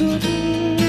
ม